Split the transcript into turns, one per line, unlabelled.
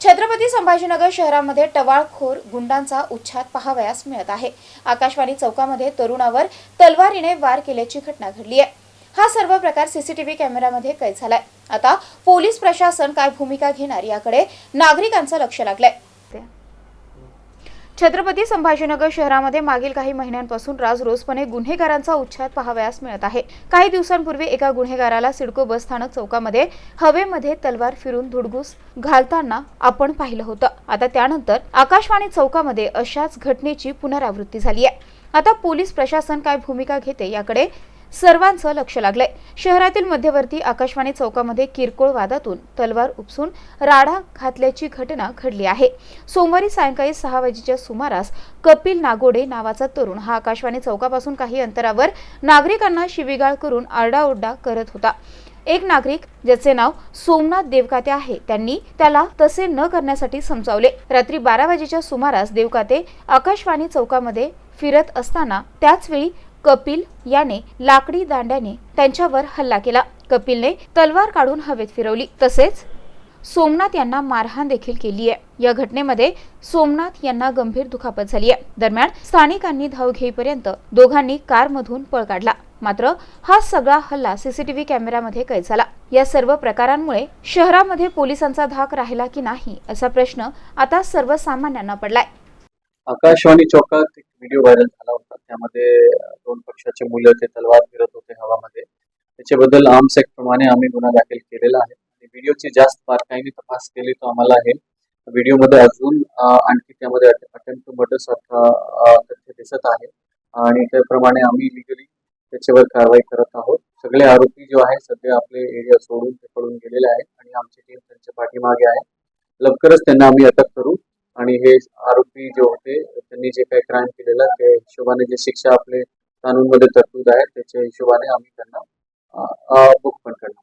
छत्रपती संभाजीनगर शहरामध्ये टवाळखोर गुंडांचा उच्छाद पाहावयास मिळत आहे. आकाशवाणी चौकामध्ये तरुणावर तलवारीने वार केल्याची घटना घडली आहे. हा सर्व प्रकार सीसीटीव्ही कॅमेऱ्यामध्ये कैद झालाय. आता पोलीस प्रशासन काय भूमिका घेणार याकडे नागरिकांचं लक्ष लागलंय. छत्रपती संभाजीनगर शहरामध्ये मागील काही महिन्यांपासून राजरोसपणे गुन्हेगारांचा उच्छाद पाहावयास मिळत आहे. काही दिवसांपूर्वी एका गुन्हेगाराला सिडको बस स्थानक चौकामध्ये हवेमध्ये तलवार फिरून धुडगूस घालताना आपण पाहिलं होतं. आता त्यानंतर आकाशवाणी चौकामध्ये अशाच घटनेची पुनरावृत्ती झाली आहे. आता पोलीस प्रशासन काय भूमिका घेते याकडे सर्वांचं लक्ष लागलंय. शहरातील मध्यवर्ती आकाशवाणी चौकामध्ये किरकोळ वादातून तलवार उपसून राडा घातल्याची घटना घडली आहे. सोमवारी सायंकाळी सहा वाजेच्या सुमारास कपिल नागोडे नावाचा तरुण हा आकाशवाणी चौकापासून काही अंतरावर नागरिकांना शिवीगाळ करून आरडाओरडा करत होता. एक नागरिक ज्याचे नाव सोमनाथ देवकाते आहे त्यांनी त्याला तसे न करण्यासाठी समजावले. रात्री बारा वाजेच्या सुमारास देवकाते आकाशवाणी चौकामध्ये फिरत असताना त्याचवेळी कपिल याने लाकडी दांड्याने त्यांच्यावर हल्ला केला. कपिलने तलवार काढून हवेत फिरवली. तसेच सोमनाथ यांना मारहाण देखील केली आहे. या घटनेमध्ये सोमनाथ यांना गंभीर दुखापत झाली आहे. दरम्यान स्थानिकांनी धाव घेईपर्यंत दोघांनी कारमधून पळ काढला. मात्र हा सगळा हल्ला सीसीटीव्ही कॅमेऱ्यामध्ये कैद झाला या सर्व प्रकारांमुळे शहरामध्ये पोलिसांचा धाक राहिला की नाही असा प्रश्न आता सर्वसामान्यांना पडलाय.
आकाशवाणी चौकात एक व्हिडिओ व्हायरल झाला होता. त्यामध्ये दोन पक्षाचे मुलं ते तलवार फिरत होते हवामध्ये. त्याच्याबद्दल आर्म्स ऍक्ट प्रमाणे आम्ही गुन्हा दाखल केलेला आहे. आणि व्हिडिओची जास्त बारकाईने तपास केली तर आम्हाला आहे. व्हिडिओमध्ये अजून आणखी त्यामध्ये अटेम्प्ट टू मर्डर सारखा तथ्य दिसत आहे. आणि त्याप्रमाणे आम्ही लिगली त्याच्यावर कारवाई करत आहोत. सगळे आरोपी जो आहे सध्या आपले एरिया सोडून ते पळून गेलेले आहेत. आणि आमची टीम त्यांच्या पाठीमागे आहे. लवकरच त्यांना आम्ही अटक करू. आणि हे आरोपी जे होते त्यांनी जे काही क्राईम केलेला त्या हिशोबाने जे शिक्षा आपले कानूनमध्ये तरतूद आहे त्याच्या हिशोबाने आम्ही त्यांना बुक पण करणार.